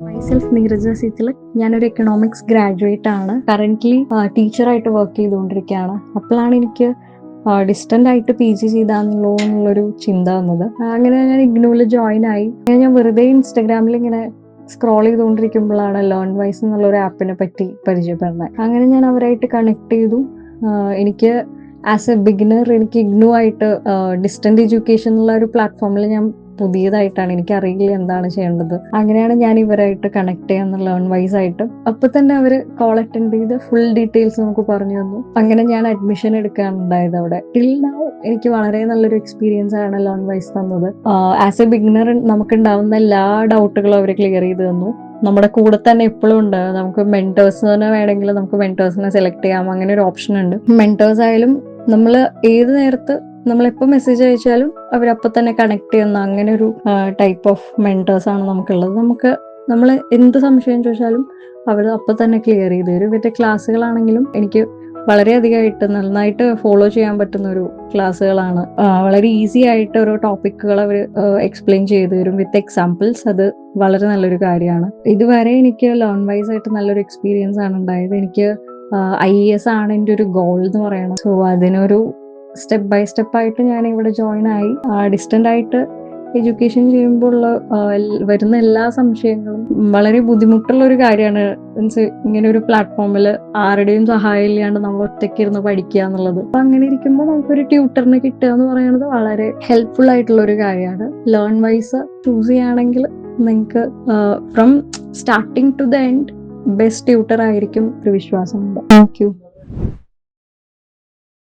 Myself Neeraja Sithilak ഞാനൊരു economics graduate ആണ്. Currently ടീച്ചറായിട്ട് വർക്ക് ചെയ്തുകൊണ്ടിരിക്കുകയാണ്. അപ്പോഴാണ് എനിക്ക് ഡിസ്റ്റന്റ് ആയിട്ട് പി ജി ചെയ്താന്നുള്ളൂ എന്നുള്ളൊരു ചിന്ത വന്നത്. അങ്ങനെ ഞാൻ ഇഗ്നോയിൽ ജോയിൻ ആയി. അങ്ങനെ ഞാൻ വെറുതെ ഇൻസ്റ്റാഗ്രാമിൽ ഇങ്ങനെ സ്ക്രോൾ ചെയ്തുകൊണ്ടിരിക്കുമ്പോഴാണ് ലേൺ വൈസ് എന്നുള്ള ഒരു ആപ്പിനെ പറ്റി പരിചയപ്പെടുന്നത്. അങ്ങനെ ഞാൻ അവരായിട്ട് കണക്ട് ചെയ്തു. എനിക്ക് ആസ് എ ബിഗിനർ എനിക്ക് ഇഗ്നോ ആയിട്ട് ഡിസ്റ്റന്റ് എഡ്യൂക്കേഷൻ എന്നുള്ള ഒരു പ്ലാറ്റ്ഫോമിൽ ഞാൻ പുതിയതായിട്ടാണ്. എനിക്കറിയില്ല എന്താണ് ചെയ്യേണ്ടത്. അങ്ങനെയാണ് ഞാൻ ഇവരായിട്ട് കണക്ട് ചെയ്യാൻ ലേൺ വൈസ് ആയിട്ട്. അപ്പൊ തന്നെ അവർ കോൾ അറ്റൻഡ് ചെയ്ത് ഫുൾ ഡീറ്റെയിൽസ് നമുക്ക് പറഞ്ഞു തന്നു. അങ്ങനെ ഞാൻ അഡ്മിഷൻ എടുക്കാനുണ്ടായത് അവിടെ. ടിൽ നൗ എനിക്ക് വളരെ നല്ലൊരു എക്സ്പീരിയൻസ് ആണ് ലേൺ വൈസ് തന്നത്. ആസ് എ ബിഗിനർ നമുക്ക് ഉണ്ടാവുന്ന എല്ലാ ഡൗട്ടുകളും അവർ ക്ലിയർ ചെയ്ത് തന്നു. നമ്മുടെ കൂടെ തന്നെ എപ്പോഴും ഉണ്ട്. നമുക്ക് മെന്റേഴ്സ് തന്നെ വേണമെങ്കിൽ നമുക്ക് മെന്റേഴ്സിനെ സെലക്ട് ചെയ്യാം. അങ്ങനെ ഒരു ഓപ്ഷൻ ഉണ്ട്. മെന്റേഴ്സ് ആയാലും നമ്മൾ ഏത് നേരത്ത് നമ്മൾ എപ്പോൾ മെസ്സേജ് അയച്ചാലും അവരപ്പോൾ തന്നെ കണക്ട് ചെയ്യുന്ന അങ്ങനെ ഒരു ടൈപ്പ് ഓഫ് മെന്റേഴ്സ് ആണ് നമുക്കുള്ളത്. നമുക്ക് നമ്മൾ എന്ത് സംശയം ചോദിച്ചാലും അവർ അപ്പൊ തന്നെ ക്ലിയർ ചെയ്ത് തരും. ഇവരുടെ ക്ലാസ്സുകളാണെങ്കിലും എനിക്ക് വളരെയധികമായിട്ട് നന്നായിട്ട് ഫോളോ ചെയ്യാൻ പറ്റുന്ന ഒരു ക്ലാസ്സുകളാണ്. വളരെ ഈസി ആയിട്ട് ഓരോ ടോപ്പിക്കുകൾ അവർ എക്സ്പ്ലെയിൻ ചെയ്തു തരും. വിത്ത് എക്സാമ്പിൾസ് അത് വളരെ നല്ലൊരു കാര്യമാണ്. ഇതുവരെ എനിക്ക് ലേൺ വൈസ് ആയിട്ട് നല്ലൊരു എക്സ്പീരിയൻസ് ആണ് ഉണ്ടായത്. എനിക്ക് ഐ എസ് ആണ് എന്റെ ഒരു ഗോൾ എന്ന് പറയണം. സോ അതിനൊരു സ്റ്റെപ്പ് ബൈ സ്റ്റെപ്പ് ആയിട്ട് ഞാൻ ഇവിടെ ജോയിൻ ആയി ഡിസ്റ്റന്റ് ആയിട്ട് എഡ്യൂക്കേഷൻ ചെയ്യുമ്പോൾ ഉള്ള വരുന്ന എല്ലാ സംശയങ്ങളും വളരെ ബുദ്ധിമുട്ടുള്ള ഒരു കാര്യമാണ്. മീൻസ് ഇങ്ങനെ ഒരു പ്ലാറ്റ്ഫോമിൽ ആരുടെയും സഹായം ഇല്ലാണ്ട് നമ്മൾ ഒറ്റയ്ക്ക് ഇരുന്ന് പഠിക്കുക എന്നുള്ളത്. അപ്പൊ അങ്ങനെ ഇരിക്കുമ്പോൾ നമുക്കൊരു ട്യൂട്ടറിനെ കിട്ടുക എന്ന് പറയുന്നത് വളരെ ഹെൽപ്ഫുൾ ആയിട്ടുള്ള ഒരു കാര്യമാണ്. ലേൺ വൈസ് ചൂസ് ചെയ്യുകയാണെങ്കിൽ നിങ്ങൾക്ക് from starting to the end best tutor ആയിരിക്കും ഒരു വിശ്വാസമുണ്ട്. Thank you.